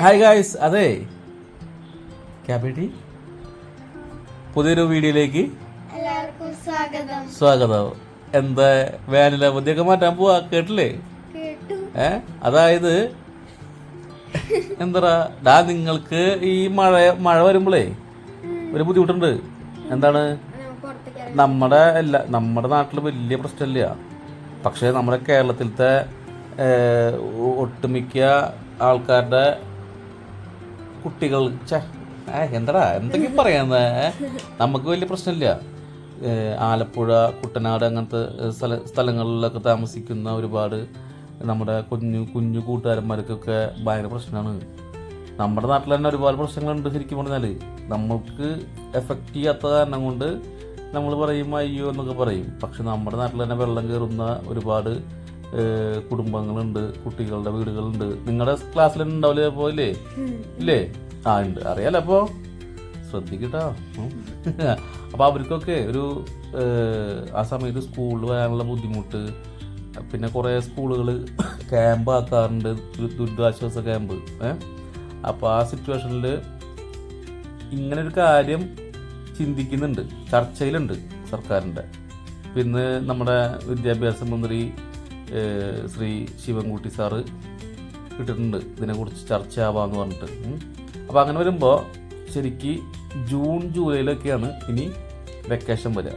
Hi guys അതെ. ക്യാപിറ്റി പുതിയൊരു വീഡിയോയിലേക്ക് സ്വാഗതം. എന്താ വേനലവധിയൊക്കെ മാറ്റാൻ പോവാ കേട്ടില്ലേ? കേട്ടു. ഏ അതായത് എന്താ ഡാ നിങ്ങൾക്ക് ഈ മഴ മഴ വരുമ്പോഴേ ഒരു ബുദ്ധിമുട്ടുണ്ട്. എന്താണ്. നമ്മുടെ എല്ലാ നമ്മുടെ നാട്ടിൽ വലിയ പ്രശ്നമില്ല. പക്ഷേ നമ്മുടെ കേരളത്തിലത്തെ ഒട്ടുമിക്ക ആൾക്കാരുടെ കുട്ടികൾ എന്തടാ എന്തെങ്കിലും പറയാന്ന് നമുക്ക് വലിയ പ്രശ്നമില്ല. ആലപ്പുഴ കുട്ടനാട് അങ്ങനത്തെ സ്ഥല സ്ഥലങ്ങളിലൊക്കെ താമസിക്കുന്ന ഒരുപാട് നമ്മുടെ കുഞ്ഞു കുഞ്ഞു കൂട്ടുകാരന്മാർക്കൊക്കെ ഭയങ്കര പ്രശ്നമാണ്. നമ്മുടെ നാട്ടിൽ തന്നെ ഒരുപാട് പ്രശ്നങ്ങളുണ്ട് ശരിക്കും പറഞ്ഞാൽ നമ്മൾക്ക് എഫക്റ്റ് ചെയ്യാത്ത കാരണം കൊണ്ട് നമ്മൾ പറയും അയ്യോ എന്നൊക്കെ പറയും. പക്ഷെ നമ്മുടെ നാട്ടിൽ തന്നെ വെള്ളം കയറുന്ന ഒരുപാട് കുടുംബങ്ങളുണ്ട് കുട്ടികളുടെ വീടുകളുണ്ട്. നിങ്ങളുടെ ക്ലാസ്സിൽ ഉണ്ടാവില്ലേ അപ്പോൾ ഇല്ലേ? ആ ഉണ്ട് അറിയാലോ അപ്പോ? ശ്രദ്ധിക്കട്ടോ. അപ്പൊ അപ്പോൾ അവർക്കൊക്കെ ഒരു ആ സമയത്ത് സ്കൂളിൽ വരാനുള്ള ബുദ്ധിമുട്ട് പിന്നെ കുറേ സ്കൂളുകൾ ക്യാമ്പ് ആക്കാറുണ്ട് ദുരിതാശ്വാസ ക്യാമ്പ് ഏഹ് അപ്പോൾ ആ സിറ്റുവേഷനിൽ ഇങ്ങനെ ഒരു കാര്യം ചിന്തിക്കുന്നുണ്ട്. ചർച്ചയിലുണ്ട് സർക്കാരിന്റെ. പിന്നെ നമ്മുടെ വിദ്യാഭ്യാസ മന്ത്രി ശ്രീ ശിവൻകുട്ടി സാറ് ഇട്ടിട്ടുണ്ട്. ഇതിനെക്കുറിച്ച് ചർച്ച ആവാന്ന് പറഞ്ഞിട്ട്. അപ്പോൾ അങ്ങനെ വരുമ്പോൾ ശരിക്ക് ജൂൺ ജൂലൈയിലൊക്കെയാണ് ഇനി വെക്കേഷൻ വരിക.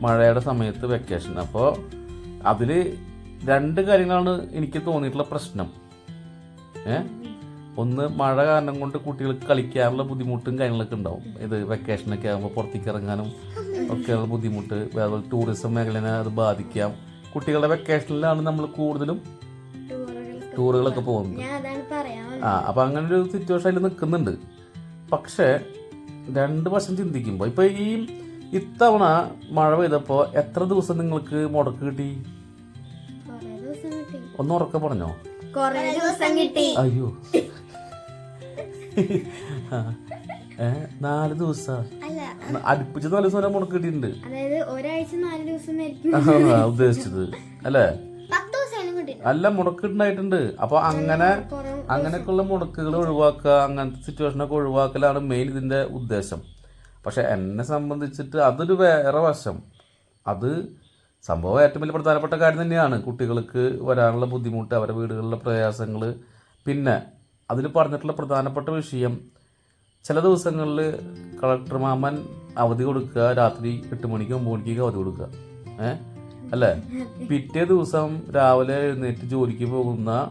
മഴയുടെ സമയത്ത് വെക്കേഷൻ അപ്പോൾ അതിൽ രണ്ട് കാര്യങ്ങളാണ് എനിക്ക് തോന്നിയിട്ടുള്ള പ്രശ്നം. ഏ? ഒന്ന് മഴ കാരണം കൊണ്ട് കുട്ടികൾക്ക് കളിക്കാനുള്ള ബുദ്ധിമുട്ടും കാര്യങ്ങളൊക്കെ ഉണ്ടാവും. ഇത് വെക്കേഷനൊക്കെ ആകുമ്പോൾ പുറത്തേക്ക് ഇറങ്ങാനും ഒക്കെയുള്ള ബുദ്ധിമുട്ട്. അതുപോലെ ടൂറിസം മേഖലനെ അത് ബാധിക്കാം. കുട്ടികളുടെ വെക്കേഷനിലാണ് നമ്മൾ കൂടുതലും ടൂറുകളൊക്കെ പോകുന്നത്. ആ അപ്പം അങ്ങനെ ഒരു സിറ്റുവേഷൻ അതിൽ നിൽക്കുന്നുണ്ട്. പക്ഷേ രണ്ട് വശം ചിന്തിക്കുമ്പോൾ ഇപ്പൊ ഈ ഇത്തവണ മഴ പെയ്തപ്പോൾ എത്ര ദിവസം നിങ്ങൾക്ക് മുടക്ക് കിട്ടി? ഒന്ന് ഉറക്കം പറഞ്ഞോ? കുറേ ദിവസം കിട്ടി. അയ്യോ. നാല് ദിവസം. അടുപ്പിച്ച് നാല് ദിവസം വരെ മുടക്ക് കിട്ടിയിട്ടുണ്ട്. അതായത് ഒരാഴ്ച നാല് ദിവസം ഉദ്ദേശിച്ചത്. അല്ലേ? അല്ല മുടക്ക് ഉണ്ടായിട്ടുണ്ട്. അപ്പൊ അങ്ങനെ അങ്ങനെയൊക്കെയുള്ള മുടക്കുകൾ ഒഴിവാക്കുക അങ്ങനത്തെ സിറ്റുവേഷനൊക്കെ ഒഴിവാക്കലാണ് മെയിൻ ഇതിന്റെ ഉദ്ദേശം. പക്ഷെ എന്നെ സംബന്ധിച്ചിട്ട് അതൊരു വേറെ വശം. അത് സംഭവം ഏറ്റവും വലിയ പ്രധാനപ്പെട്ട കാര്യം തന്നെയാണ്. കുട്ടികൾക്ക് വരാനുള്ള ബുദ്ധിമുട്ട് അവരുടെ വീടുകളിലെ പ്രയാസങ്ങൾ പിന്നെ അതിൽ പറഞ്ഞിട്ടുള്ള പ്രധാനപ്പെട്ട വിഷയം ചില ദിവസങ്ങളിൽ കളക്ടർ മാമൻ അവധി കൊടുക്കുക രാത്രി എട്ട് മണിക്ക് ഒമ്പത് മണിക്കൊക്കെ അവധി കൊടുക്കുക. ഏ? അല്ലേ? പിറ്റേ ദിവസം രാവിലെ എഴുന്നേറ്റ് ജോലിക്ക് പോകുന്ന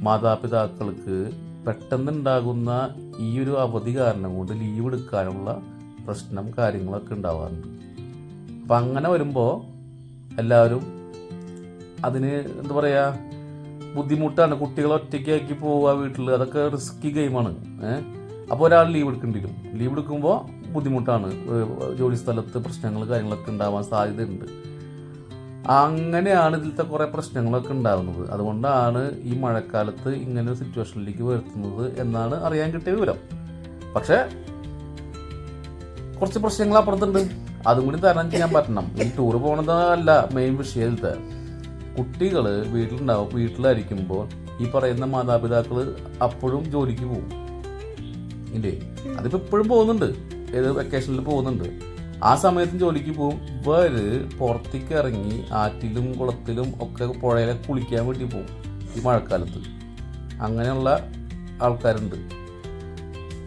മാതാപിതാക്കൾക്ക് പെട്ടെന്നുണ്ടാകുന്ന ഈ ഒരു അവധി കാരണം കൊണ്ട് ലീവ് എടുക്കാനുള്ള പ്രശ്നം കാര്യങ്ങളൊക്കെ ഉണ്ടാവാറുണ്ട്. അപ്പം അങ്ങനെ വരുമ്പോൾ എല്ലാവരും അതിന് എന്താ പറയുക ബുദ്ധിമുട്ടാണ്. കുട്ടികളെ ഒറ്റയ്ക്കാക്കി പോവുക വീട്ടിൽ അതൊക്കെ റിസ്കി ഗെയിമാണ് ഏഹ് അപ്പോൾ ഒരാൾ ലീവ് എടുക്കേണ്ടി വരും ലീവ് എടുക്കുമ്പോൾ ബുദ്ധിമുട്ടാണ് ജോലി സ്ഥലത്ത് പ്രശ്നങ്ങൾ കാര്യങ്ങളൊക്കെ ഉണ്ടാവാൻ സാധ്യതയുണ്ട്. അങ്ങനെയാണ് ഇതിലത്തെ കുറേ പ്രശ്നങ്ങളൊക്കെ ഉണ്ടാകുന്നത് അതുകൊണ്ടാണ് ഈ മഴക്കാലത്ത് ഇങ്ങനെ ഒരു സിറ്റുവേഷനിലേക്ക് വരുത്തുന്നത് എന്നാണ് അറിയാൻ കിട്ടിയ വിവരം. പക്ഷേ കുറച്ച് പ്രശ്നങ്ങൾ അപ്പുറത്തുണ്ട്. അതും കൂടി തരണം ചെയ്യാൻ പറ്റണം. ഈ ടൂർ പോണതല്ല മെയിൻ വിഷയത്തെ കുട്ടികൾ വീട്ടിലുണ്ടാവും വീട്ടിലായിരിക്കുമ്പോൾ ഈ പറയുന്ന മാതാപിതാക്കൾ അപ്പോഴും ജോലിക്ക് പോകും. ഇല്ലേ? അതിപ്പോ ഇപ്പോഴും പോകുന്നുണ്ട്. ഏത് വെക്കേഷനിൽ പോകുന്നുണ്ട്. ആ സമയത്തും ജോലിക്ക് പോകും. ഇവർ പുറത്തേക്ക് ഇറങ്ങി ആറ്റിലും കുളത്തിലും ഒക്കെ പുഴയിലെ കുളിക്കാൻ വേണ്ടി പോകും. ഈ മഴക്കാലത്ത്. അങ്ങനെയുള്ള ആൾക്കാരുണ്ട്.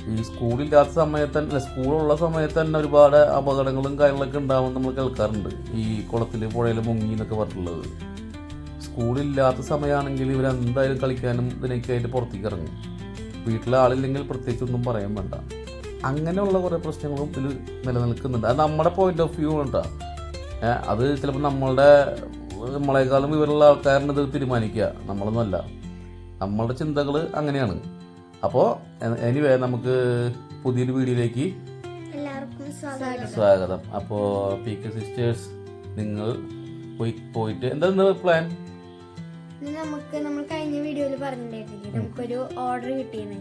ഈ സ്കൂളില്ലാത്ത സമയത്ത് തന്നെ സ്കൂളുള്ള സമയത്ത് തന്നെ ഒരുപാട് അപകടങ്ങളും കാര്യങ്ങളൊക്കെ ഉണ്ടാവും നമ്മൾ കേൾക്കാറുണ്ട്. ഈ കുളത്തിൽ പുഴയിൽ മുങ്ങി എന്നൊക്കെ പറഞ്ഞിട്ടുള്ളത്. സ്കൂളില്ലാത്ത സമയമാണെങ്കിൽ ഇവരെന്തായാലും കളിക്കാനും ഇതിനൊക്കെ ആയിട്ട് പുറത്തേക്ക് ഇറങ്ങും. വീട്ടിലെ ആളില്ലെങ്കിൽ പ്രത്യേകിച്ച് ഒന്നും പറയാൻ വേണ്ട. അങ്ങനെയുള്ള കുറേ പ്രശ്നങ്ങളും ഇതിൽ നിലനിൽക്കുന്നുണ്ട്. അത് നമ്മുടെ പോയിന്റ് ഓഫ് വ്യൂ ഉണ്ടാ അത് ചിലപ്പോൾ നമ്മളുടെ നമ്മളെക്കാളും വിവരമുള്ള ആൾക്കാരുടെ ഇത് തീരുമാനിക്കുക. നമ്മളൊന്നുമല്ല. നമ്മളുടെ ചിന്തകൾ അങ്ങനെയാണ്. അപ്പോൾ എനിവേ നമുക്ക് പുതിയൊരു വീഡിയോയിലേക്ക് സ്വാഗതം. അപ്പോൾ പി കെ സിസ്റ്റേഴ്സ് നിങ്ങൾ പോയി പോയിട്ട് എന്താ പ്ലാൻ നമുക്ക് നമ്മൾ കഴിഞ്ഞ വീഡിയോയിൽ പറഞ്ഞിട്ടുണ്ടായിരുന്നില്ലേ? നമുക്കൊരു ഓർഡർ കിട്ടിയെന്ന്.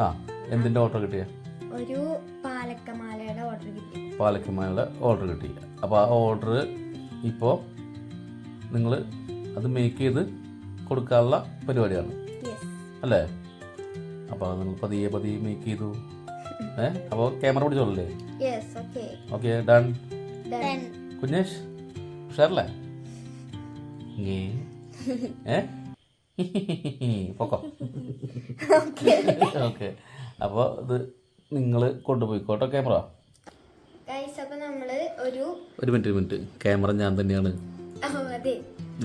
ആ എന്തിന്റെ ഓർഡർ കിട്ടിയ? ഒരു പാലക്കമാലയുടെ ഓർഡർ കിട്ടി. പാലക്കമാലയുടെ ഓർഡർ കിട്ടി. അപ്പോൾ ആ ഓർഡർ ഇപ്പോ നിങ്ങൾ അത് മേക്ക് ചെയ്ത് കൊടുക്കാനുള്ള പരിപാടിയാണ്. അല്ലേ? അപ്പോൾ നിങ്ങൾ പതിയെ പതിയെ മേക്ക് ചെയ്തു. ഏ അപ്പോൾ ക്യാമറ പിടിച്ചോളല്ലേ? ഓക്കെ ഡൺ കുഞ്ഞേഷ് ഉഷാറല്ലേ? നീ ഏ പൊക്കോ ഓക്കെ. അപ്പോൾ ഇത് നിങ്ങൾ കൊണ്ടുപോയിക്കോട്ടോ ക്യാമറ. ഒരു മിനിറ്റ് ഒരു മിനിറ്റ്. ക്യാമറ ഞാൻ തന്നെയാണ്.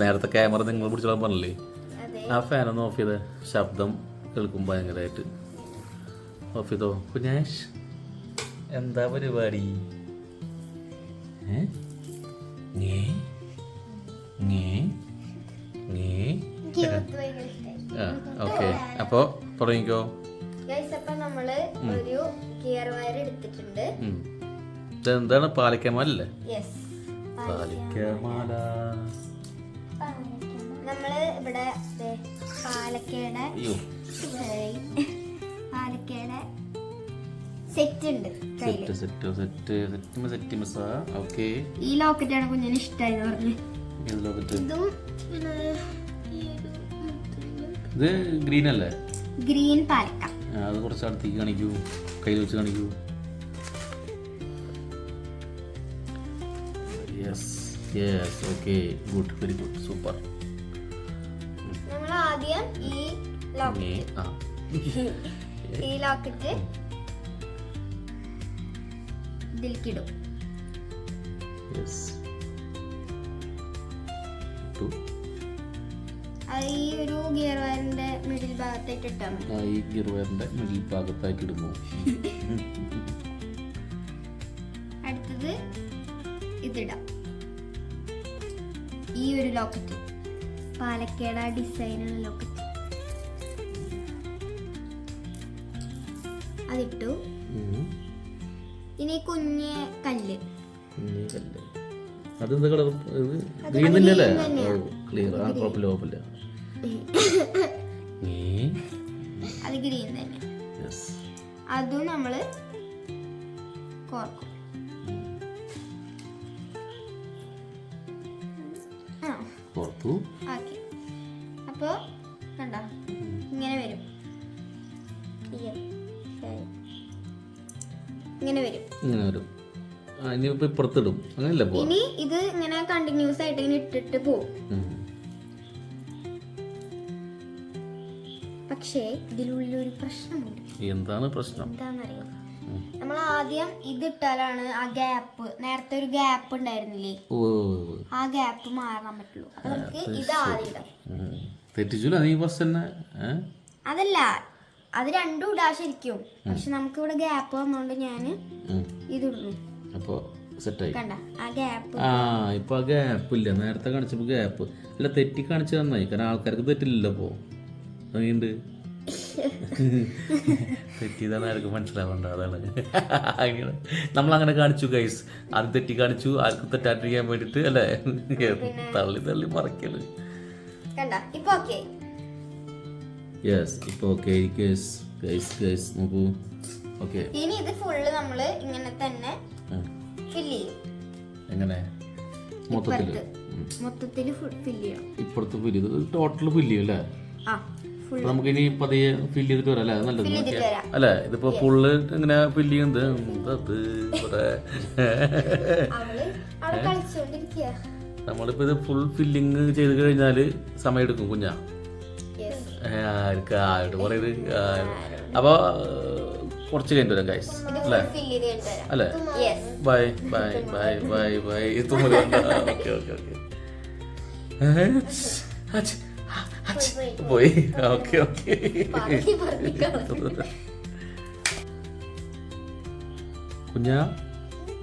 നേരത്തെ ക്യാമറ നിങ്ങൾ പിടിച്ചോളാൻ പറഞ്ഞില്ലേ? ആ ഫാൻ ഒന്ന് ഓഫ് ചെയ്ത്. ശബ്ദം കേൾക്കും ഭയങ്കരമായിട്ട് ഓഫ് ചെയ്തോ? കുഞ്ഞേഷ് എന്താ പരിപാടി? ഏ? ഞേ? ആ ഓക്കെ അപ്പോ തുടങ്ങിക്കോ നമ്മൾ ഒരു ഗിയർ വയർ എടുത്തിട്ടുണ്ട് ഉം. ഇതെന്താണ് പാലിക്കമാലല്ലേ പാലിക്കമാല നമ്മൾ ഇവിടെ പാലക്കയുടെ സെറ്റ് ഉണ്ട് set set set set set മിസ്സാ okay ഈ ലോക്കറ്റാണ് കുഞ്ഞിന് ഇഷ്ടമായി പറഞ്ഞു ഇതും ഗ്രീൻ അല്ലേ? ഗ്രീൻ പാലക്ക. അത് കുറച്ച് അടുത്തേക്ക് കാണിക്കൂ. കയ്യിൽ വെച്ച് കാണിക്കൂ. Yes yes okay good very good super നമ്മൾ ആദ്യം ഈ ഈ ലോക്കറ്റ് ഇതിലേക്കിടും യെസ് അത് ഈ ഒരു ഗിയർ വയറിന്റെ മിഡിൽ ഭാഗത്തേക്ക് ഇട്ടാൽ മതി. ആ ഈ ഗിർവയറിന്റെ മിഡിൽ ഭാഗത്തായിട്ട് ഇടുന്നു. അടുത്തത് ഇതിടാം. ഈ ഒരു ലോക്കറ്റ് പാലക്കേട ഡിസൈനുള്ള ലോക്കറ്റ് അതിട്ടു. ഇനി കുഞ്ഞ് കല്ല്. കുഞ്ഞ് കല്ല്. അതെന്താ കളർ? ഗ്രീൻ തന്നെ അല്ലേ. ക്ലിയർ ആ കുഴപ്പമില്ല കുഴപ്പമില്ല അത് ഗ്രീൻ തന്നെ. അതും നമ്മൾ കോർക്കും. പുറത്തു ഓക്കെ. അപ്പോൾ കണ്ട? ഇങ്ങനെ വരും. ഇങ്ങനെ വരും. ഇങ്ങനെ വരും. ആ ഇനിയിപ്പോൾ ഇപ്പുറത്തിടും. അങ്ങനെയല്ല പോവാ? ഇനി ഇത് ഇങ്ങനെ കണ്ടിന്യൂസ് ആയിട്ട് ഇങ്ങനെ ഇട്ടിട്ട് പോകും പക്ഷേ ഇതിലുള്ള ഒരു പ്രശ്നമുണ്ട്. എന്താണ് പ്രശ്നം? എന്താണെന്നറിയോ. നമ്മൾ ആദ്യം ഇത് ഇട്ടാലാണ് ആ ഗ്യാപ്പ് നേരത്തെ ഒരു ഗ്യാപ്പ് ഉണ്ടായിരുന്നില്ലേ? ആ ഗ്യാപ്പ് മാറാൻ പറ്റുള്ളൂ. അപ്പൊ നമുക്ക് ഇത് ആദ്യം ഇടാം. തെറ്റിച്ചില്ല നീ ഫസ്റ്റ് തന്നെ? അതല്ല അത് രണ്ടും ഇടാ ശരിക്കും. പക്ഷെ നമുക്ക് ഇവിടെ ഗ്യാപ്പ് വന്നോണ്ട് ഞാൻ. ഇതിടുന്നു. അപ്പോൾ സെറ്റായി. ആ ഗ്യാപ്പ് ആ ഗ്യാപ്പ് ഇല്ല. നേരത്തെ കാണിച്ചപ്പോൾ ഗ്യാപ്പ് അല്ല തെറ്റി കാണിച്ചു നന്നായി. കാരണം ആൾക്കാർക്ക് തെറ്റില്ലല്ലോ പോ അതുകൊണ്ട് തെറ്റിയതാണ് ആർക്കും മനസ്സിലാവണ്ട. അതാണ്. അങ്ങനെ. നമ്മളങ്ങനെ കാണിച്ചു ഗൈസ് ആദ്യം തെറ്റി കാണിച്ചു. ആർക്കും തെറ്റാണ്ടിരിക്കാൻ വേണ്ടിട്ട് അല്ലേ? തള്ളി തള്ളി മറക്കൽ. യെസ് ഇപ്പൊ ഓക്കെ ഗൈസ് ഗൈസ് നോക്കൂ. ഓക്കെ ഇനി ഇത് ഫുള്ള് നമ്മൾ ഇങ്ങനെ തന്നെ ഫില്ല് ചെയ്യും. എങ്ങനെ? മൊത്തത്തിൽ ഫില്ല് ചെയ്യണം ഇപ്പുറത്ത് ഫില്ല് ചെയ്ത് ടോട്ടൽ ഫില്ല് ചെയ്യും അല്ലേ? നമുക്ക് ഇനി പതിയെ ഫില്ല് ചെയ്തിട്ട് വരാം അല്ലേ? നല്ലത്. അല്ലേ? ഇതിപ്പോ ഫുള്ള് ഇങ്ങനെ ഫില്ല് ചെയ്യുന്നത്? എന്തത് ഇവിടെ. നമ്മളിപ്പോ ഇത് ഫുൾ ഫില്ലിങ് ചെയ്ത് കഴിഞ്ഞാൽ സമയം എടുക്കും കുഞ്ഞാ. ആർക്ക് ആരോട് പറയുന്നത് അപ്പൊ കുറച്ച് കഴിഞ്ഞിട്ട് വരാം ഗൈസ് അല്ലേ? അല്ലേ? Bye bye bye bye bye. തുമ്മൽ ഓക്കെ ഓക്കെ ഓക്കെ. പോയി ഓക്കെ ഓക്കെ. കുഞ്ഞാ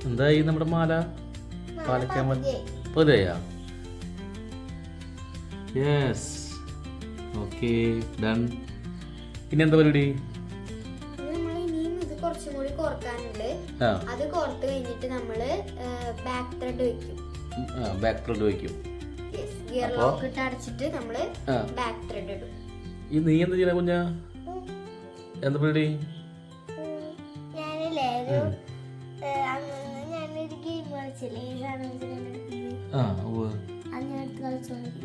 എന്തായി നമ്മുടെ മാല? പാലക്കാൻ പോലെയാ യെസ് ഓക്കെ ഡൺ ഇനി എന്താ പരിപാടി? കുറച്ചും കൂടി കോർക്കാനുണ്ട് അത് കോർത്ത് കഴിഞ്ഞിട്ട് നമ്മൾ ബാക്ക് ത്രെഡ് വെക്കും. ബാക്ക് ത്രെഡ് വെക്കും. ഗിയർ ലോക്ക് ഇട്ട് അടച്ചിട്ട് നമ്മൾ ആ. ബാക്ക് ത്രെഡ് ഇടും. ഈ നീ എന്താ ചെയ്യണ കുഞ്ഞാ? എന്താ പേടി ഞാനില്ലേ അന്ന് ഞാനൊരു ഗെയിം കളിച്ചില്ലേ ആ ഉവ്വ്.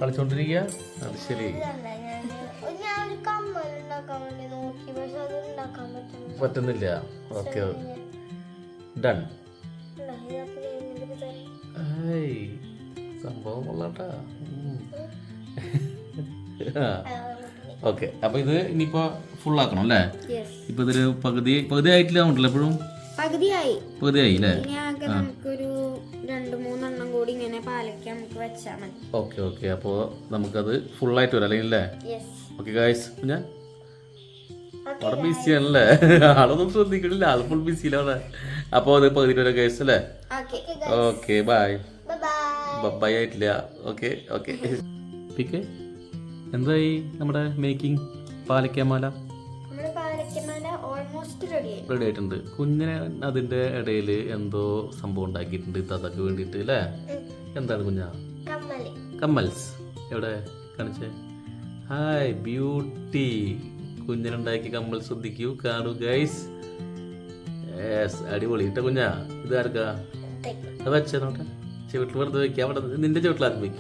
കളിച്ചോണ്ടിരിക്കുക അത് ശരി. ഒരു പറ്റുന്നില്ല. ഓക്കെ. ഡൺ സംഭവം കൊള്ളാട്ടാ. ഓക്കെ. അപ്പൊ ഇത് ഇനിയിപ്പോ ഫുൾ ആക്കണം അല്ലേ? ഇപ്പൊ ഇതിൽ പകുതി പകുതി ആയിട്ടില്ല ഉണ്ടല്ലോ എപ്പോഴും? പകുതിയായി. പകുതിയായി അല്ലേ? നമുക്കൊരു രണ്ട് കൂടി ഇങ്ങനെ പാലൊക്കെ നമുക്ക് വെച്ചാൽ മതി. Okay okay. അപ്പോൾ നമുക്കത് ഫുള്ളായിട്ട് വരാം അല്ലെങ്കിൽ അല്ലേ ഓക്കെ ഗായ്സ് ഞാൻ അവിടെ ബിസി ആണല്ലേ? ആളൊന്നും ശ്രദ്ധിക്കണില്ല. ആൾ ഫുൾ ബിസിയിലാണ് അപ്പോൾ അത് പകുതി വരെ ഗൈസ് അല്ലേ? ഓക്കെ ബായ് ബൈ ആയിട്ടില്ല. ഓക്കെ ഓക്കെ പിക്കെ എന്തായി നമ്മുടെ മേക്കിംഗ് പാലക്കാമാല റെഡി ആയിട്ടുണ്ട്. കുഞ്ഞിനെ അതിന്റെ ഇടയിൽ എന്തോ സംഭവം ഉണ്ടാക്കിയിട്ടുണ്ട്. തതക്ക് വേണ്ടിയിട്ട് അല്ലേ? എന്താണ് കുഞ്ഞാ? കമ്മൽസ്. എവിടെ? കാണിച്ചേ. ഹായ് ബ്യൂട്ടി കുഞ്ഞിനുണ്ടാക്കി കമ്മൽ ശ്രദ്ധിക്കൂ കാണൂ ഗൈസ് യെസ് അടിപൊളി. ഇട്ട കുഞ്ഞാ? ഇത് ആർക്കാ? അത് വെച്ചേ നോട്ടെ ചെവിട്ടിൽ വെറുതെ വെക്കുക അവിടെ നിന്റെ ചെവിട്ടിൽ ചെവിയിൽ.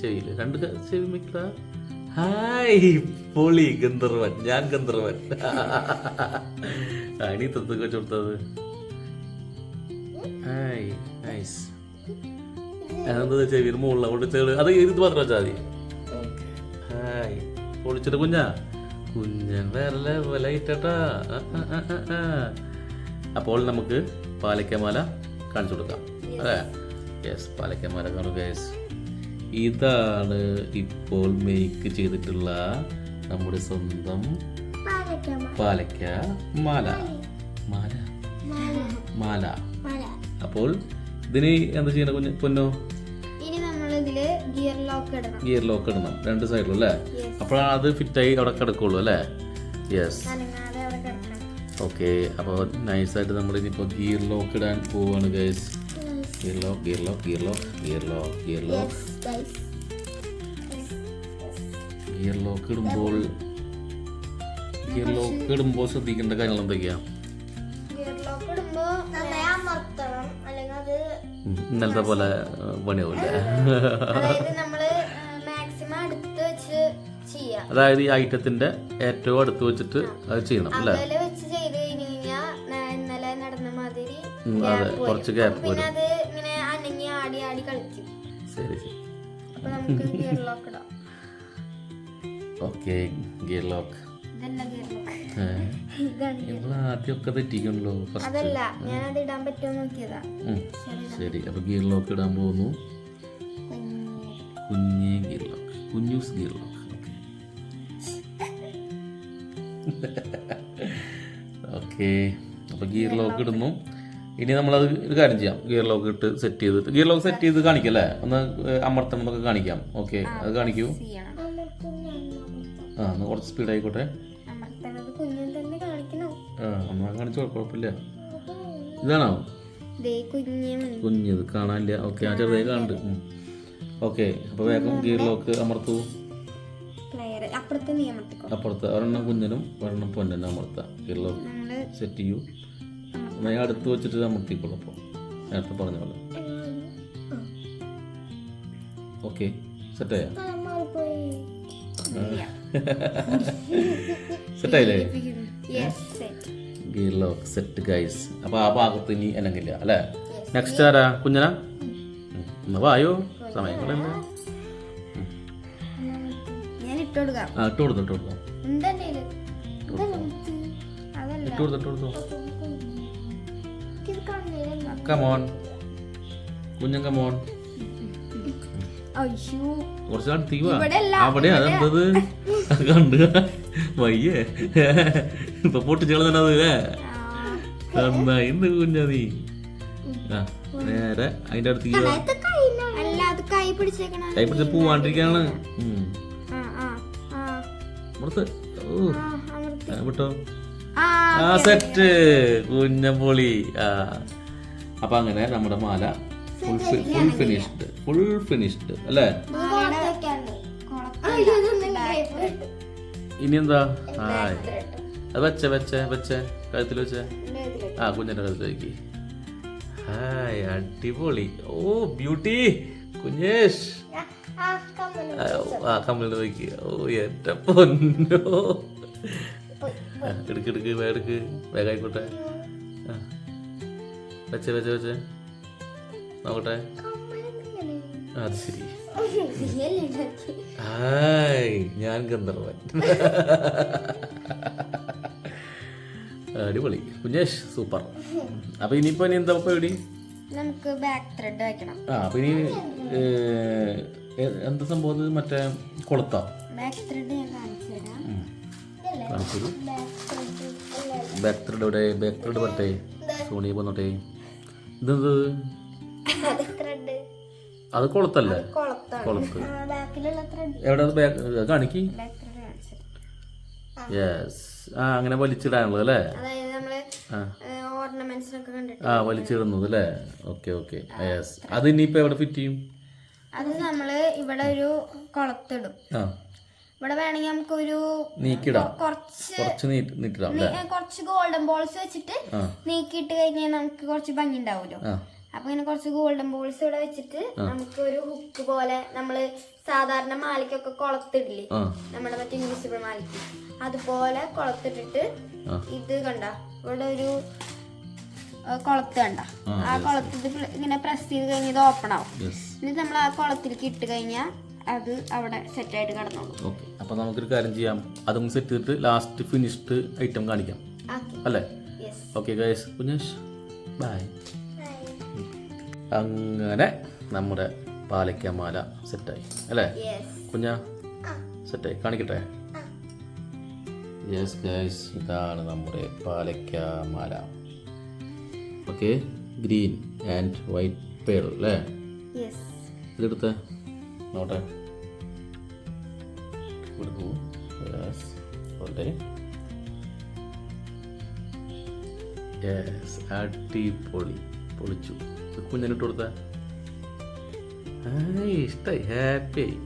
ചെവിയിൽ രണ്ട് ചെവി വെക്കടാ ഹായ് പൊളി ഗന്ധർവൻ ഞാൻ ഗന്ധർവൻ. അടി തത്തൊക്കെ വെച്ച് കൊടുത്തത്? ഹായ് നൈസ് ചേൾ അത് ഇത് മാത്രം വെച്ചാൽ മതി. ഹായ് പൊളിച്ചിട്ട് കുഞ്ഞാ? കുഞ്ഞൻ വേറെ ഇട്ടാ അപ്പോൾ നമുക്ക് പാലക്കമാല കാണിച്ചു കൊടുക്കാം. അല്ലേ? യെസ് പാലക്കമാല കാണുക ഗൈസ് ഇതാണ് ഇപ്പോൾ മേക്ക് ചെയ്തിട്ടുള്ള നമ്മുടെ സ്വന്തം പാലക്ക മാല. മാല. മാല. അപ്പോൾ ഇതിന് എന്താ ചെയ്യണം കുഞ്ഞ് പൊന്നോ? ഗിയർ ലോക്ക് ഇടണം. രണ്ട് സൈഡിലും അല്ലേ. അപ്പോഴാണ് അത് ഫിറ്റായി അവിടെ കിടക്കുള്ളൂ അല്ലേ? യെസ് ഓക്കെ അപ്പോൾ നൈസായിട്ട് നമ്മൾ ഇനിയിപ്പോൾ ഗിയർ ലോക്ക് ഇടാൻ പോവാണ് guys gear lock gear lock gear lock gear lock gear lock gear lock ഇടുമ്പോൾ ഗിയർ ലോക്ക് ഇടുമ്പോൾ ശ്രദ്ധിക്കേണ്ട കാര്യങ്ങൾ എന്തൊക്കെയാ? ഇന്നലത്തെ പോലെ പണിയാവില്ല. അതായത് നമ്മൾ മാക്സിമം അടുത്ത് വെച്ച് ചെയ്യാം. അതായത് ഈ ഐറ്റത്തിന്റെ ഏറ്റവും അടുത്ത് വെച്ചിട്ട് അത് ചെയ്യണം അല്ലേ? അതെ കുറച്ച് ഗ്യാപ്പ് വരും. ഓക്കെ ഗിയർ ലോക്ക് ആദ്യമൊക്കെ തെറ്റിക്കണല്ലോ ശരി അപ്പൊ ഗിയർ ലോക്ക് ഇടാൻ പോകുന്നു. കുഞ്ഞി ഗിയർ ലോക്ക് കുഞ്ഞൂസ് ഗിയർ ലോക്ക് ഓക്കെ അപ്പൊ ഗിയർ ലോക്ക് ഇടുന്നു. ഇനി നമ്മളത് ഒരു കാര്യം ചെയ്യാം. ഗിയർ ലോക്ക് ഇട്ട് സെറ്റ് ചെയ്തിട്ട് ഗിയർ ലോക്ക് സെറ്റ് ചെയ്ത് കാണിക്കല്ലേ ഒന്ന് അമർത്തണം എന്നൊക്കെ കാണിക്കാം. ഓക്കെ അത് കാണിക്കൂ. ആ ഒന്ന് കുറച്ച് സ്പീഡ് ആയിക്കോട്ടെ. ആ എന്നാ കാണിച്ചോ കുഴപ്പമില്ല. ഇതാണോ? കുഞ്ഞത് കാണാനില്ല. ഓക്കെ ആ ചെറുതായി കാണുന്നുണ്ട്. ഓക്കെ അപ്പോൾ വേഗം ഗിയർ ലോക്ക് അമർത്തു. അപ്പുറത്ത് ഒരെണ്ണം കുഞ്ഞനും ഒരെണ്ണം പൊന്നനും അമർത്താം. ഗിയർ ലോക്ക് സെറ്റ് ചെയ്യൂ. എന്നാൽ ഞാൻ അടുത്ത് വെച്ചിട്ട് അമർത്തിക്കോളൂ അപ്പോൾ നേരത്തെ പറഞ്ഞ പോലെ. Okay സെറ്റായ? സെറ്റായില്ലേ? Gear lock set guys അപ്പോൾ ആ ഭാഗത്ത് ഇനി അനങ്ങില്ല അല്ലേ? നെക്സ്റ്റ് ആരാ? കുഞ്ഞനാ. എന്നാ വായോ? ഇട്ട് കൊടുക്കാം. ആ ഇട്ട് കൊടുത്തു ഇട്ട് കൊടുത്തു. ഇട്ട് കൊടുത്തു ഇട്ട് കൊടുത്തു. കമോൺ കുഞ്ഞൻ കമോൺ അയ്യോ. കുറച്ച് നാൾ തീവ അവിടെ അതെന്തത്? കണ്ട്. വയ്യേ. ഇപ്പൊ പൊട്ടിച്ചോളെ തന്നെ അത് അല്ലേ? ആ, നന്നായി എന്ത് കുഞ്ഞാ നീ? ആ നേരെ അതിന്റെ അടുത്ത് വാ. അല്ല അത് കൈ പിടിച്ചേക്കണ കൈ പിടിച്ച് പോവാണ്ടിരിക്കാണ് ഉം. ആ ആ ആ. പുറത്ത് ഓ. ആ അമർത്തി ആ, വിട്ടോ. ആ ആ സെറ്റ്. കുഞ്ഞപ്പൊളി ആ. അപ്പൊ അങ്ങനെ നമ്മുടെ മാല full full finished full finished അല്ലേ? ഇനി എന്താ ഹായ്. അത് വെച്ച വെച്ചേ വെച്ചേ. കഴുത്തിൽ വെച്ചേ. ആ കുഞ്ഞിന്റെ കഴുത്തിൽ വയ്ക്കി ഹായ് അടിപൊളി. ഓ ബ്യൂട്ടി. കുഞ്ഞേഷ്. ആ കമ്മലിന്റെ വയ്ക്കി ഓ എന്റെ പൊന്നോ. എടുക്ക് എടുക്ക് വേഗം എടുക്ക്. വേഗം ആയിക്കോട്ടെ. വെച്ചേ വെച്ച് വെച്ച്. നോക്കട്ടെ. അത് ശരി. ഹായ് ഞാൻ ഗന്ധർവൻ. അടിപൊളി. കുഞ്ഞേഷ് സൂപ്പർ. അപ്പൊ ഇനിയിപ്പോ ഇനി എന്താ പേടി നമുക്ക് ബാക്ക് ത്രെഡ് വെക്കണം. ആ അപ്പൊ ഇനി എന്താ സംഭവം മറ്റേ കൊളുത്ത. ബാക്ക് ത്രെഡ് ഞാൻ കാണിച്ചു ബാക്ക് ത്രെഡ് ബാക്ക് ത്രെഡ് ഇവിടെ ബാക്ക് ത്രെഡ് പറ്റേ. സോണി പോന്നോട്ടെ അത് കൊളത്തല്ലേ? കൊളുത്ത്. എവിടെ ബാക്ക് കാണിക്ക്. യെസ്. ആ അങ്ങനെ വലിച്ചിടാനുള്ളത് അല്ലേ? ആ. വലിച്ചിടുന്നത് അല്ലേ? Okay okay. യെസ്. അത് ഇനിയിപ്പോ എവിടെ ഫിറ്റ് ചെയ്യും? അത് നമ്മൾ ഇവിടെ ഒരു കൊളത്തിടും. ആ. ഇവിടെ വേണമെങ്കിൽ നമുക്കൊരു നീക്കിടാം. കുറച്ച് കുറച്ച് നീട്ടിടാം ഗോൾഡൻ ബോൾസ് വെച്ചിട്ട് നീക്കിയിട്ട് കഴിഞ്ഞാൽ നമുക്ക് കുറച്ച് ഭംഗി ഉണ്ടാവുമല്ലോ. അപ്പൊ ഇങ്ങനെ കുറച്ച് ഗോൾഡൻ ബോൾസ് ഇവിടെ വെച്ചിട്ട് നമുക്ക് ഒരു ഹുക്ക് പോലെ നമ്മൾ സാധാരണ മാലിക്കൊക്കെ കൊളത്തിടില്ലേ? നമ്മുടെ മറ്റേ ഇൻവിസിബിൾ മാലയ്ക്ക്. അതുപോലെ കൊളത്തിട്ടിട്ട് ഇത് കണ്ട? ഇവിടെ ഒരു കൊളത്ത് കണ്ട? ആ കൊളത്തിട്ട് ഇങ്ങനെ പ്രസ് ചെയ്ത് കഴിഞ്ഞാൽ ഇത് ഓപ്പൺ ആവും. ഇനി എന്നിട്ട് നമ്മൾ ആ കുളത്തിലേക്ക് ഇട്ട് കഴിഞ്ഞാൽ അത് അവിടെ സെറ്റായിട്ട് കിടന്നോളൂ. ഓക്കെ. അപ്പൊ നമുക്കൊരു കാര്യം ചെയ്യാം. അതും സെറ്റ് ചെയ്തിട്ട് ലാസ്റ്റ് ഫിനിഷ്ഡ് ഐറ്റം കാണിക്കാം. അല്ലേ? ഓക്കെ ഗൈസ് കുഞ്ഞേഷ് ബൈ അങ്ങനെ നമ്മുടെ പാലയ്ക്കമാല സെറ്റായി അല്ലേ? കുഞ്ഞ സെറ്റായി കാണിക്കട്ടെ? യെസ് ഗൈസ് ഇതാണ് നമ്മുടെ പാലയ്ക്കമാല okay green and white pearl അല്ലേ? ഇതെടുത്ത്. നോട്ടെ കൊടുക്കൂ യെസ് ഓട്ടെ യെസ് അടിപൊളി. പൊളിച്ചു. കൊടുത്ത? ഇഷ്ടായി. ഹാപ്പി ആയി.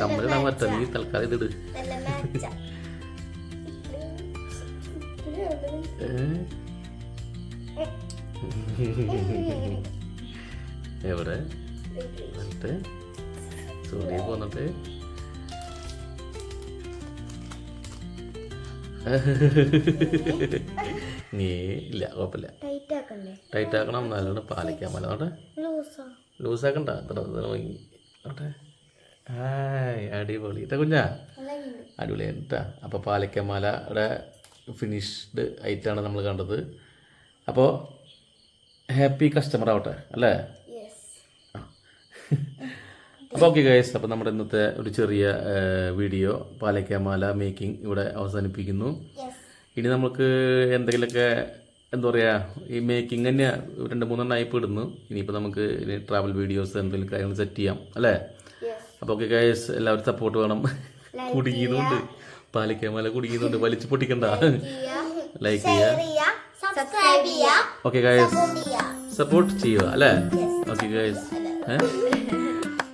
കമ്മലിടാൻ പറ്റാ. നീ തൽക്കാലം ഇതിട്? എവിടെ? എന്നിട്ട് സോണിയെ പോന്നിട്ട്. നീ ഇല്ല കുഴപ്പമില്ല. ടൈറ്റ് ആക്കണം നല്ലോണം പാലിക്കാൻ പോലെ നോട്ടെ ലൂസോ. ലൂസാക്കണ്ട. ഇത്ര ഭംഗി നോട്ടെ ഹായ് അടിപൊളി. ഇട്ടാ കുഞ്ഞാ. അടിപൊളി കേട്ടാ അപ്പോൾ പാലക്കമാലയുടെ ഫിനിഷ്ഡ് ഐറ്റാണ് നമ്മൾ കണ്ടത്. അപ്പോൾ ഹാപ്പി കസ്റ്റമർ ആവട്ടെ അല്ലേ? അപ്പോൾ ഓക്കെ ഗൈസ് അപ്പോൾ നമ്മുടെ ഇന്നത്തെ ഒരു ചെറിയ വീഡിയോ പാലക്കാമാല മേക്കിംഗ് ഇവിടെ അവസാനിപ്പിക്കുന്നു. ഇനി നമുക്ക് എന്തെങ്കിലുമൊക്കെ എന്താ പറയുക ഈ മേക്കിംഗ് തന്നെ രണ്ട് മൂന്നെണ്ണം ആയിപ്പോൾ ഇടുന്നു ഇനിയിപ്പോൾ നമുക്ക് ട്രാവൽ വീഡിയോസ് എന്തെങ്കിലും കാര്യങ്ങൾ സെറ്റ് ചെയ്യാം അല്ലേ? അപ്പോൾ ഓക്കെ ഗൈസ് എല്ലാവരും സപ്പോർട്ട് വേണം. കുടുങ്ങിയതുകൊണ്ട് പാലക്കാമാല കുടുങ്ങിയതുകൊണ്ട് വലിച്ചു പൊട്ടിക്കണ്ട. ലൈക്ക് ചെയ്യുക ഓക്കെ ഗൈസ് സപ്പോർട്ട് ചെയ്യുക അല്ലേ? Okay guys